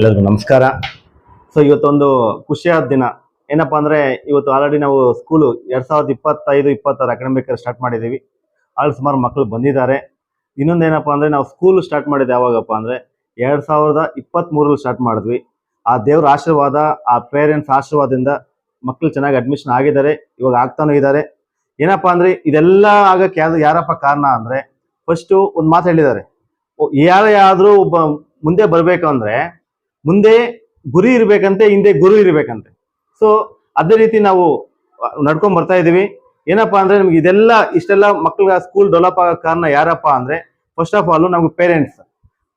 ಎಲ್ಲರಿಗೂ ನಮಸ್ಕಾರ. ಸೊ ಇವತ್ತೊಂದು ಖುಷಿಯಾದ ದಿನ. ಏನಪ್ಪ ಅಂದರೆ, ಇವತ್ತು ಆಲ್ರೆಡಿ ನಾವು ಸ್ಕೂಲು ಎರಡು ಸಾವಿರದ ಇಪ್ಪತ್ತೈದು, ಇಪ್ಪತ್ತಾರು ಅಕಾಡೆಮಿಕ್ ಸ್ಟಾರ್ಟ್ ಮಾಡಿದ್ದೀವಿ. ಆಲ್ ಸುಮಾರು ಮಕ್ಕಳು ಬಂದಿದ್ದಾರೆ. ಇನ್ನೊಂದೇನಪ್ಪ ಅಂದರೆ, ನಾವು ಸ್ಕೂಲ್ ಸ್ಟಾರ್ಟ್ ಮಾಡಿದ್ದು ಯಾವಾಗಪ್ಪ ಅಂದರೆ, ಎರಡು ಸಾವಿರದ ಇಪ್ಪತ್ತ್ಮೂರಲ್ಲಿ ಸ್ಟಾರ್ಟ್ ಮಾಡಿದ್ವಿ. ಆ ದೇವ್ರ ಆಶೀರ್ವಾದ, ಆ ಪೇರೆಂಟ್ಸ್ ಆಶೀರ್ವಾದದಿಂದ ಮಕ್ಕಳು ಚೆನ್ನಾಗಿ ಅಡ್ಮಿಷನ್ ಆಗಿದ್ದಾರೆ. ಇವಾಗ ಆಗ್ತಾನೂ ಇದ್ದಾರೆ. ಏನಪ್ಪ ಅಂದರೆ, ಇದೆಲ್ಲ ಆಗಕ್ಕೆ ಯಾರು, ಯಾರಪ್ಪ ಕಾರಣ ಅಂದ್ರೆ ಫಸ್ಟು ಒಂದು ಮಾತು ಹೇಳಿದ್ದಾರೆ. ಯಾರೇ ಆದರೂ ಒಬ್ಬ ಮುಂದೆ ಬರಬೇಕು ಅಂದ್ರೆ ಮುಂದೆ ಗುರಿ ಇರಬೇಕಂತೆ, ಹಿಂದೆ ಗುರು ಇರಬೇಕಂತೆ. ಸೊ ಅದೇ ರೀತಿ ನಾವು ನಡ್ಕೊಂಡ್ ಬರ್ತಾ ಇದೀವಿ ಏನಪ್ಪಾ ಅಂದ್ರೆ ನಮ್ಗೆ ಇದೆಲ್ಲ, ಇಷ್ಟೆಲ್ಲ ಮಕ್ಳಿಗೆ ಸ್ಕೂಲ್ ಡೆವಲಪ್ ಆಗೋ ಕಾರಣ ಯಾರಪ್ಪ ಅಂದ್ರೆ ಫಸ್ಟ್ ಆಫ್ ಆಲ್ ನಮ್ಗೆ ಪೇರೆಂಟ್ಸ್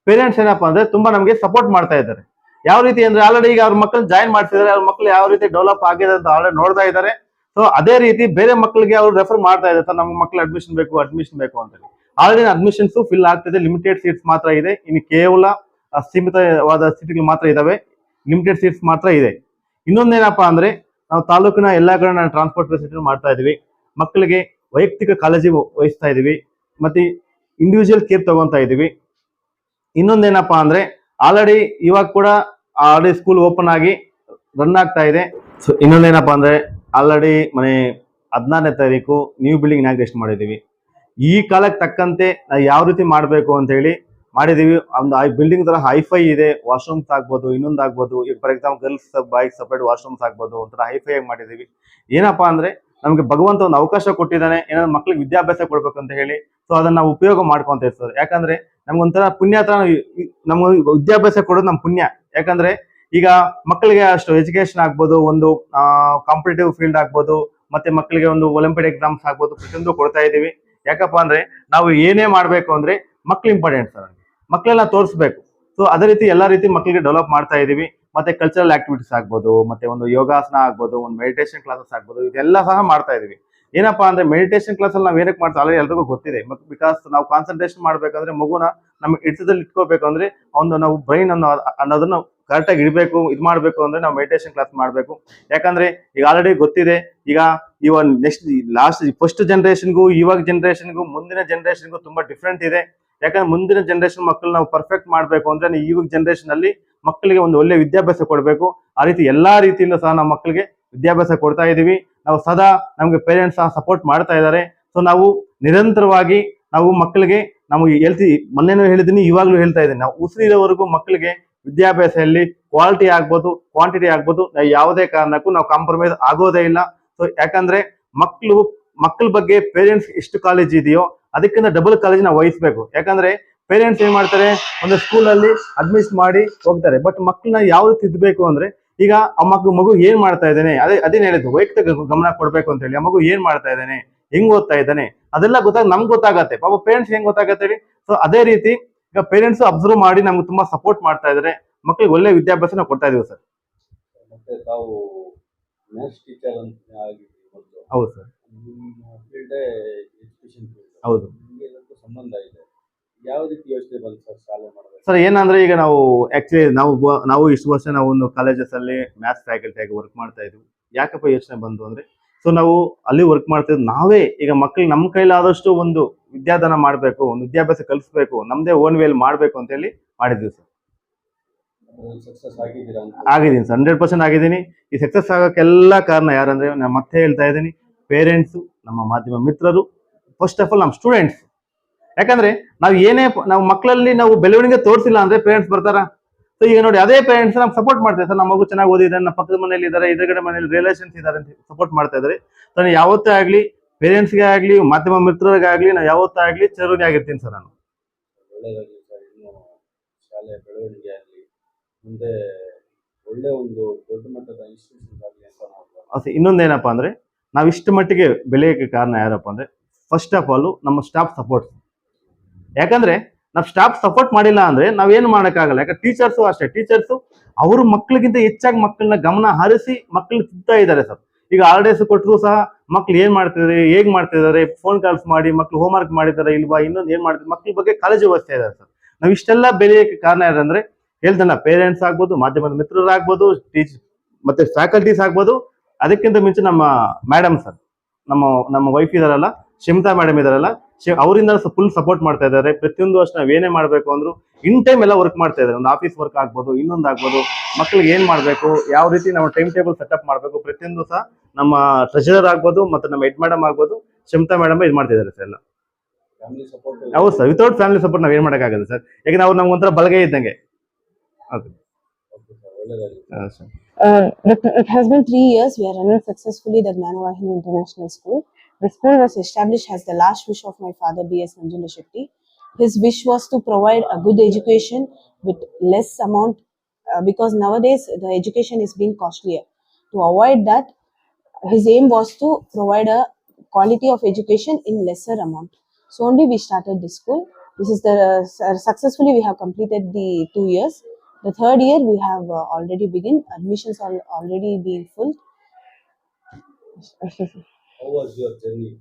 ಪೇರೆಂಟ್ಸ್ ಏನಪ್ಪಾ ಅಂದ್ರೆ ತುಂಬಾ ನಮಗೆ ಸಪೋರ್ಟ್ ಮಾಡ್ತಾ ಇದ್ದಾರೆ. ಯಾವ ರೀತಿ ಅಂದ್ರೆ ಆಲ್ರೆಡಿ ಈಗ ಅವ್ರ ಮಕ್ಳು ಜಾಯಿನ್ ಮಾಡ್ತಿದ್ದಾರೆ ಅವ್ರ ಮಕ್ಕಳು ಯಾವ ರೀತಿ ಡೆವಲಪ್ ಆಗಿದೆ ಅಂತ ಆಲ್ರೆಡಿ ನೋಡ್ತಾ ಇದ್ದಾರೆ. ಸೊ ಅದೇ ರೀತಿ ಬೇರೆ ಮಕ್ಕಳಿಗೆ ಅವ್ರು ರೆಫರ್ ಮಾಡ್ತಾ ಇದ್ದಾರೆ, ಸರ್ ನಮ್ಮ ಮಕ್ಕಳು ಅಡ್ಮಿಷನ್ ಬೇಕು ಅಡ್ಮಿಷನ್ ಬೇಕು ಅಂತ ಆಲ್ರೆಡಿ ಅಡ್ಮಿಷನ್ಸ್ ಫಿಲ್ ಆಗ್ತಿದೆ ಲಿಮಿಟೆಡ್ ಸೀಟ್ಸ್ ಮಾತ್ರ ಇದೆ. ಇನ್ನು ಕೇವಲ ಸೀಮಿತವಾದ ಸೀಟ್ಗಳು ಮಾತ್ರ ಇದಾವೆ. ಲಿಮಿಟೆಡ್ ಸೀಟ್ಸ್ ಮಾತ್ರ ಇದೆ. ಇನ್ನೊಂದೇನಪ್ಪ ಅಂದ್ರೆ, ನಾವು ತಾಲೂಕಿನ ಎಲ್ಲಾ ಕಡೆ ನಾವು ಟ್ರಾನ್ಸ್ಪೋರ್ಟ್ ಫೆಸಿಲಿಟಿ ಮಾಡ್ತಾ ಇದೀವಿ ಮಕ್ಕಳಿಗೆ ವೈಯಕ್ತಿಕ ವಹ- ವಹಿಸ್ತಾ ಇದೀವಿ ಮತ್ತೆ ಇಂಡಿವಿಜುವಲ್ ಕೇರ್ ತಗೊಂತಾ ಇದೀವಿ ಇನ್ನೊಂದೇನಪ್ಪ ಅಂದ್ರೆ ಆಲ್ರೆಡಿ ಇವಾಗ ಕೂಡ ಆಲ್ರೆಡಿ ಸ್ಕೂಲ್ ಓಪನ್ ಆಗಿ ರನ್ ಆಗ್ತಾ ಇದೆ. ಸೊ ಇನ್ನೊಂದೇನಪ್ಪ ಅಂದ್ರೆ ಆಲ್ರೆಡಿ ಮನೆ ಹದಿನಾರನೇ ತಾರೀಕು ನ್ಯೂ ಬಿಲ್ಡಿಂಗ್ ಇನಾಗ್ರೇಷನ್ ಮಾಡಿದೀವಿ ಈ ಕಾಲಕ್ಕೆ ತಕ್ಕಂತೆ ನಾವು ಯಾವ ರೀತಿ ಮಾಡಬೇಕು ಅಂತ ಹೇಳಿ ಮಾಡಿದೀವಿ. ಒಂದು ಐ ಬಿಲ್ಡಿಂಗ್ ತರ ಹೈಫೈ ಇದೆ. ವಾಶ್ರೂಮ್ಸ್ ಆಗ್ಬೋದು, ಇನ್ನೊಂದು ಆಗ್ಬೋದು. ಈಗ for example girls boys separate washrooms ಆಗ್ಬೋದು ಒಂಥರ ಹೈಫೈ ಆಗಿ ಮಾಡಿದೀವಿ. ಏನಪ್ಪಾ ಅಂದ್ರೆ ನಮ್ಗೆ ಭಗವಂತ ಒಂದು ಅವಕಾಶ ಕೊಟ್ಟಿದ್ದಾನೆ, ಏನಾದ್ರು ಮಕ್ಳಿಗೆ ವಿದ್ಯಾಭ್ಯಾಸ ಕೊಡ್ಬೇಕು ಅಂತ ಹೇಳಿ. ಸೊ ಅದನ್ನ ನಾವು ಉಪಯೋಗ ಮಾಡ್ಕೊಂತ ಇರ್ತದೆ ಯಾಕಂದ್ರೆ ನಮ್ಗೊಂಥರ ಪುಣ್ಯ ತರ ನಮ್ಗೆ ವಿದ್ಯಾಭ್ಯಾಸ ಕೊಡೋದು ನಮ್ಮ ಪುಣ್ಯ. ಯಾಕಂದ್ರೆ ಈಗ ಮಕ್ಕಳಿಗೆ ಅಷ್ಟು ಎಜುಕೇಶನ್ ಆಗ್ಬೋದು, ಒಂದು ಕಾಂಪಿಟೇಟಿವ್ ಫೀಲ್ಡ್ ಆಗ್ಬೋದು, ಮತ್ತೆ ಮಕ್ಕಳಿಗೆ ಒಂದು ಒಲಿಂಪಿಕ್ ಎಕ್ಸಾಮ್ಸ್ ಆಗ್ಬೋದು, ಪ್ರತಿಯೊಂದು ಕೊಡ್ತಾ ಇದೀವಿ ಯಾಕಪ್ಪ ಅಂದ್ರೆ ನಾವು ಏನೇ ಮಾಡ್ಬೇಕು ಅಂದ್ರೆ ಮಕ್ಳು ಇಂಪಾರ್ಟೆಂಟ್ ಸರ್ ಮಕ್ಕಳೆಲ್ಲ ತೋರಿಸ್ಬೇಕು. ಸೊ ಅದೇ ರೀತಿ ಎಲ್ಲಾ ರೀತಿ ಮಕ್ಕಳಿಗೆ ಡೆವಲಪ್ ಮಾಡ್ತಾ ಇದೀವಿ. ಮತ್ತೆ ಕಲ್ಚರಲ್ ಆಕ್ಟಿವಿಟೀಸ್ ಆಗ್ಬೋದು, ಮತ್ತೆ ಒಂದು ಯೋಗಾಸನ ಆಗ್ಬೋದು, ಒಂದು ಮೆಡಿಟೇಷನ್ ಕ್ಲಾಸಸ್ ಆಗ್ಬೋದು, ಇದೆಲ್ಲ ಸಹ ಮಾಡ್ತಾ ಇದೀವಿ. ಏನಪ್ಪಾ ಅಂದ್ರೆ ಮೆಡಿಟೇಷನ್ ಕ್ಲಾಸ್ ಅಲ್ಲಿ ನಾವು ಏನಕ್ಕೆ ಮಾಡ್ತಾ ಆಲ್ರೆಡಿ ಎಲ್ರಿಗೂ ಗೊತ್ತಿದೆ. ಮತ್ತು ಬಿಕಾಸ್ ನಾವು ಕಾನ್ಸಂಟ್ರೇಷನ್ ಮಾಡ್ಬೇಕಂದ್ರೆ ಮಗುನ ನಮ್ಮ ಹಿಡಿತದಲ್ಲಿ ಇಟ್ಕೋಬೇಕು ಅಂದ್ರೆ ಒಂದು ನಾವು ಬ್ರೈನ್ ಅನ್ನೋ, ಅನ್ನೋದನ್ನ ಕರೆಕ್ಟ್ ಆಗಿ ಇಡಬೇಕು ಇದು ಮಾಡಬೇಕು ಅಂದ್ರೆ ನಾವು ಮೆಡಿಟೇಷನ್ ಕ್ಲಾಸ್ ಮಾಡಬೇಕು. ಯಾಕಂದ್ರೆ ಈಗ ಆಲ್ರೆಡಿ ಗೊತ್ತಿದೆ, ಈಗ ಈ ಒಂದು ನೆಕ್ಸ್ಟ್ ಲಾಸ್ಟ್ ಫಸ್ಟ್ ಜನರೇಷನ್ಗೂ ಇವಾಗ ಜನರೇಷನ್ಗೂ ಮುಂದಿನ ಜನರೇಷನ್ಗೂ ತುಂಬಾ ಡಿಫ್ರೆಂಟ್ ಇದೆ. ಯಾಕಂದ್ರೆ ಮುಂದಿನ ಜನರೇಷನ್ ಮಕ್ಕಳು ನಾವು ಪರ್ಫೆಕ್ಟ್ ಮಾಡಬೇಕು ಅಂದ್ರೆ ಇವಾಗ ಜನರೇಷನ್ ಅಲ್ಲಿ ಮಕ್ಕಳಿಗೆ ಒಂದು ಒಳ್ಳೆ ವಿದ್ಯಾಭ್ಯಾಸ ಕೊಡಬೇಕು. ಆ ರೀತಿ ಎಲ್ಲಾ ರೀತಿಯಿಂದ ಸಹ ನಾವು ಮಕ್ಕಳಿಗೆ ವಿದ್ಯಾಭ್ಯಾಸ ಕೊಡ್ತಾ ಇದೀವಿ ನಾವು ಸದಾ ನಮಗೆ ಪೇರೆಂಟ್ಸ್ ಸಹ ಸಪೋರ್ಟ್ ಮಾಡ್ತಾ ಇದ್ದಾರೆ. ಸೊ ನಾವು ನಿರಂತರವಾಗಿ ನಾವು ಮಕ್ಕಳಿಗೆ ನಾವು ಹೇಳ್ತೀವಿ ಮೊನ್ನೆನೂ ಹೇಳಿದ್ದೀನಿ, ಇವಾಗಲೂ ಹೇಳ್ತಾ ಇದ್ದೀನಿ. ನಾವು ಉಸಿರಿರೋವರೆಗೂ ಮಕ್ಕಳಿಗೆ ವಿದ್ಯಾಭ್ಯಾಸದಲ್ಲಿ ಕ್ವಾಲಿಟಿ ಆಗ್ಬೋದು ಕ್ವಾಂಟಿಟಿ ಆಗ್ಬೋದು. ನಾವು ಯಾವುದೇ ಕಾರಣಕ್ಕೂ ನಾವು ಕಾಂಪ್ರಮೈಸ್ ಆಗೋದೇ ಇಲ್ಲ. ಸೊ ಯಾಕಂದ್ರೆ ಮಕ್ಕಳು, ಮಕ್ಕಳ ಬಗ್ಗೆ ಪೇರೆಂಟ್ಸ್ ಎಷ್ಟು ಕಾಲೇಜ್ ಇದೆಯೋ ಅದಕ್ಕಿಂತ ಡಬಲ್ ಕಾಲೇಜ್ ನಾವು ವಹಿಸ್ಬೇಕು. ಯಾಕಂದ್ರೆ ಪೇರೆಂಟ್ಸ್ ಏನ್ ಮಾಡ್ತಾರೆ? ಒಂದು ಸ್ಕೂಲ್ ಅಲ್ಲಿ ಅಡ್ಮಿಟ್ ಮಾಡಿ ಹೋಗ್ತಾರೆ. ಬಟ್ ಮಕ್ಕಳನ್ನ ಯಾವ ರೀತಿ ತಿದ್ದಬೇಕು ಅಂದ್ರೆ ಈಗ ಆ ಮಗು ಮಗು ಏನ್ ಮಾಡ್ತಾ ಇದ್ದಾನೆ? ಅದೇ ಅದೇನ್ ಹೇಳಿದ್ದು? ವೈಯಕ್ತಿಕ ಗಮನ ಕೊಡ್ಬೇಕು ಅಂತ ಹೇಳಿ. ಆ ಮಗು ಏನ್ ಮಾಡ್ತಾ ಇದ್ದಾನೆ? ಹೆಂಗ್ ಓದ್ತಾ ಇದ್ದಾನೆ? ಅದೆಲ್ಲ ಗೊತ್ತಾಗ ನಮ್ಗೆ ಗೊತ್ತಾಗತ್ತೆ. ಪಾಪ ಪೇರೆಂಟ್ಸ್ ಹೆಂಗ್ ಗೊತ್ತಾಗತ್ತೆ ಹೇಳಿ? ಸೊ ಅದೇ ರೀತಿ ಈಗ ಪೇರೆಂಟ್ಸ್ ಅಬ್ಸರ್ವ್ ಮಾಡಿ ನಮ್ಗೆ ತುಂಬಾ ಸಪೋರ್ಟ್ ಮಾಡ್ತಾ ಇದಾರೆ. ಮಕ್ಕಳಿಗೆ ಒಳ್ಳೆ ವಿದ್ಯಾಭ್ಯಾಸ ನಾವು ಕೊಡ್ತಾ ಇದೀವಿ ಸರ್. ಮತ್ತೆ ತಾವು ಮ್ಯಾಥ್ಸ್ ಟೀಚರ್ ಅಂತ ಆಗಿದ್ರಿ ಹೌದು ಸರ್. ಎಜುಕೇಶನ್ ಹೌದು. ಸಂಬಂಧ ಇದೆ. ಯಾವ ರೀತಿ ಯೋಚನೆ ಬಂತು ಸರ್ ಸಾಲ ಸರ್ ಏನಂದ್ರೆ ಈಗ ನಾವು ಆಕ್ಚುಲಿ ನಾವು ಬ- ನಾವು ಇಷ್ಟು ವರ್ಷ ನಾವು ಒಂದು ಕಾಲೇಜಸ್ ಅಲ್ಲಿ ಮ್ಯಾಥ್ಸ್ ಫ್ಯಾಕಲ್ಟಿ ಆಗಿ ವರ್ಕ್ ಮಾಡ್ತಾ ಇದ್ವಿ. ಯಾಕಪ್ಪ ಯೋಚನೆ ಬಂತು ಅಂದ್ರೆ ಸೊ ನಾವು ಅಲ್ಲಿ ವರ್ಕ್ ಮಾಡ್ತಾ ಇದ್ವಿ ನಾವೇ ಈಗ ಮಕ್ಳು ನಮ್ಮ ಕೈಲಾದಷ್ಟು ಒಂದು ವಿದ್ಯಾದಾನ ಮಾಡಬೇಕು ಒಂದು ವಿದ್ಯಾಭ್ಯಾಸ ಕಲಿಸ್ಬೇಕು ನಮ್ದೇ ಓನ್ ವೇಲ್ ಮಾಡಬೇಕು ಅಂತ ಹೇಳಿ ಮಾಡಿದ್ವಿ ಸರ್. ಸಕ್ಸಸ್ ಆಗಿದ್ದೀರಾ ಅಂತ? ಆಗಿದ್ದೀನಿ ಸರ್ ಹಂಡ್ರೆಡ್ ಪರ್ಸೆಂಟ್ ಆಗಿದ್ದೀನಿ. ಈ ಸಕ್ಸಸ್ ಆಗೋಕ್ಕೆಲ್ಲ ಕಾರಣ ಯಾರಂದ್ರೆ ನಾನು ಮತ್ತೆ ಹೇಳ್ತಾ ಇದ್ದೀನಿ ಪೇರೆಂಟ್ಸು ನಮ್ಮ ಮಾಧ್ಯಮ ಮಿತ್ರರು ಫಸ್ಟ್ ಆಫ್ ಆಲ್ ನಮ್ಮ ಸ್ಟೂಡೆಂಟ್ಸ್ ಯಾಕಂದ್ರೆ ನಾವು ಏನೇ ನಾವು ಮಕ್ಕಳಲ್ಲಿ ನಾವು ಬೆಳವಣಿಗೆ ತೋರಿಸಿಲ್ಲ ಅಂದ್ರೆ ಪೇರೆಂಟ್ಸ್ ಬರ್ತಾರ? ಸೊ ಈಗ ನೋಡಿ ಅದೇ ಪೇರೆಂಟ್ಸ್ ನಮ್ಗೆ ಸಪೋರ್ಟ್ ಮಾಡ್ತಾರೆ. ಸರ್ ನಮ್ಮ ಮಗು ಚೆನ್ನಾಗಿ ಓದಿದೆ ನಮ್ಮ ಪಕ್ಕದ ಮನೇಲಿ ಇದ್ದಾರೆ ಎದುರುಗಡೆ ಮನೆಯಲ್ಲಿ ರಿಲೇಷನ್ಸ್ ಇದ್ದಾರೆ ಅಂತ ಸಪೋರ್ಟ್ ಮಾಡ್ತಾ ಇದ್ದಾರೆ ಸೊ ನಾನು ಯಾವತ್ತೇ ಆಗಲಿ ಪೇರೆಂಟ್ಸ್ಗೆ ಆಗಲಿ ಮಾಧ್ಯಮ ಮಿತ್ರರಿಗಾಗಲಿ ನಾವು ಯಾವತ್ತೇ ಆಗಲಿ ಚರೋನಿ ಆಗಿರ್ತೀನಿ ಸರ್ ನಾನು. ಶಾಲೆ ಬೆಳವಣಿಗೆ ಆಗಲಿ ಮುಂದೆ ಒಳ್ಳೆ ಒಂದು ದೊಡ್ಡ ಮಟ್ಟದ ಇನ್ಸ್ಟಿಟ್ಯೂಷನ್ ಆಗಲಿ ಅಂತ ನಾವು ಇನ್ನೊಂದೇನಪ್ಪ ಅಂದ್ರೆ ನಾವು ಇಷ್ಟು ಮಟ್ಟಿಗೆ ಬೆಳೆಯೋಕ್ಕೆ ಕಾರಣ ಯಾರಪ್ಪ ಅಂದ್ರೆ ಫಸ್ಟ್ ಆಫ್ ಆಲ್ ನಮ್ಮ ಸ್ಟಾಫ್ ಸಪೋರ್ಟ್ ಯಾಕಂದ್ರೆ, ನಾವು ಸ್ಟಾಫ್ ಸಪೋರ್ಟ್ ಮಾಡಿಲ್ಲ ಅಂದ್ರೆ ನಾವೇನು ಮಾಡೋಕ್ಕಾಗಲ್ಲ. ಯಾಕಂದ್ರೆ ಟೀಚರ್ಸು ಅಷ್ಟೇ. ಟೀಚರ್ಸು ಅವರು ಮಕ್ಕಳಿಗಿಂತ ಹೆಚ್ಚಾಗಿ ಮಕ್ಕಳನ್ನ ಗಮನ ಹರಿಸಿ ಮಕ್ಕಳು ತಿಂತಾ ಇದ್ದಾರೆ ಸರ್. ಈಗ ಆರ್ಡರ್ಸ್ ಕೊಟ್ಟರು ಸಹ ಮಕ್ಳು ಏನ್ ಮಾಡ್ತಿದ್ದಾರೆ, ಹೇಗ್ ಮಾಡ್ತಿದ್ದಾರೆ ಫೋನ್ ಕಾಲ್ಸ್ ಮಾಡಿ, ಮಕ್ಳು ಹೋಮ್ವರ್ಕ್ ಮಾಡಿದ್ದಾರೆ ಇಲ್ವಾ, ಇನ್ನೊಂದು ಏನ್ ಮಾಡ್ತಾರೆ ಮಕ್ಳ ಬಗ್ಗೆ ಕಾಳಜಿ ವಹಿಸ್ತಾ ಇದ್ದಾರೆ ಸರ್. ನಾವು ಇಷ್ಟೆಲ್ಲ ಬೆಳೆಯೋಕೆ ಕಾರಣ ಯಾರಂದ್ರೆ ಹೇಳ್ದಲ್ಲ ಪೇರೆಂಟ್ಸ್ ಆಗ್ಬೋದು, ಮಾಧ್ಯಮದ ಮಿತ್ರರಾಗ್ಬೋದು ಟೀಚ್ ಮತ್ತೆ ಫ್ಯಾಕಲ್ಟೀಸ್ ಆಗ್ಬೋದು. ಅದಕ್ಕಿಂತ ಮಿಂಚು ನಮ್ಮ ಮೇಡಮ್ ಸರ್, ನಮ್ಮ ನಮ್ಮ ವೈಫ್ ಇದಾರಲ್ಲ ಶಿಮ್ತಾ ಮೇಡಮ್ ಇದಾರಲ್ಲ ಅವರಿಂದ ಫುಲ್ ಸಪೋರ್ಟ್ ಮಾಡ್ತಾ ಇದ್ದಾರೆ. ಪ್ರತಿಯೊಂದು ವರ್ಷ ನಾವ್ ಏನೇ ಮಾಡ್ಬೇಕು ಅಂದ್ರು ಇನ್ ಟೈಮ್ ಎಲ್ಲ ವರ್ಕ್ ಮಾಡ್ತಾ ಇದ್ದಾರೆ. ಒಂದು ಆಫೀಸ್ ವರ್ಕ್ ಆಗ್ಬೋದು ಇನ್ನೊಂದು ಆಗ್ಬೋದು ಮಕ್ಳು ಏನ್ ಮಾಡ್ಬೇಕು ಯಾವ ರೀತಿ ನಾವು ಟೈಮ್ ಟೇಬಲ್ ಸೆಟಪ್ ಮಾಡ್ಬೇಕು ಪ್ರತಿಯೊಂದು ಸಹ ನಮ್ಮ ಟ್ರೆಷರರ್ ಆಗ್ಬೋದು ಮತ್ತೆ ನಮ್ಮ ಹೆಡ್ ಮೇಡಮ್ ಆಗ್ಬೋದು ಶಿಮ್ತಾ ಮೇಡಮ್ ಇದು ಮಾಡ್ತಾ ಇದ್ದಾರೆ ಸರ್ ಎಲ್ಲ. ಫ್ಯಾಮಿಲಿ ಸಪೋರ್ಟ್ ಹೌದು ಸರ್ ವಿತೌಟ್ ಫ್ಯಾಮಿಲಿ ಸಪೋರ್ಟ್ ನಾವ್ ಏನ್ ಮಾಡೋಕ್ಕಾಗಲ್ಲ ಸರ್. ಯಾಕಂದ್ರೆ ಅವ್ರು ನಮ್ಗೆ ಒಂಥರ ಬಲಗೈ ಇದ್ದಂಗೆ. Okay sir sir. Uh, it, it has been three years. We are running successfully the Gnanavahini International School. The school was established as the last wish of my father, B.S. Nanjunda Shetty. His wish was to provide a good education with less amount uh, because nowadays the education is being costlier. To avoid that, his aim was to provide a quality of education in lesser amount. So only we started this school. This is the uh, successfully we have completed the two years. The third year we have uh, already begin. Admissions are already being full. How was your journey?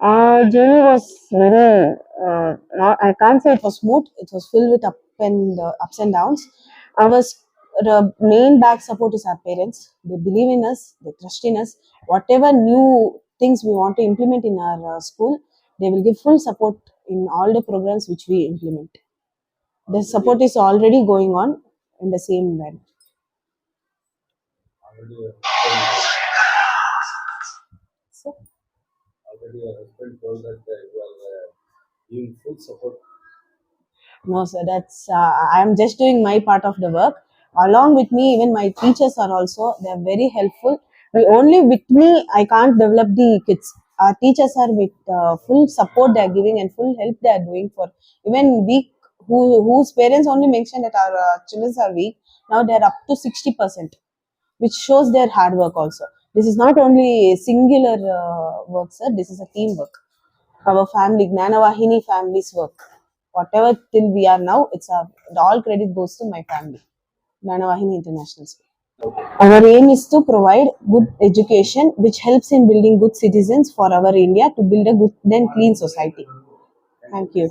Uh, journey was very. Uh, not, I can't say it was smooth. It was filled with up and uh, ups and downs. I was the main back support is our parents. They believe in us. They trust in us. Whatever new things we want to implement in our uh, school, they will give full support in all the programs which we implement. The support is already going on in the same manner. Uh, your husband told that you are uh, giving full support. No, sir, that's uh, I'm just doing my part of the work. Along with me, even my teachers are also they're very helpful. We only with me, I can't develop the kids. Our teachers are with uh, full support they are giving and full help they are doing for even weak who whose parents only mentioned that our uh, children are weak. Now they are up to sixty percent, which shows their hard work also. This is not only a singular uh, work, sir. This is a teamwork. Our family, Gnanavahini family's work whatever till we are now, it's a, all credit goes to my family, Nanavahini International School. Our aim is to provide good education which helps in building good citizens for our India to build a good and clean society. Thank you.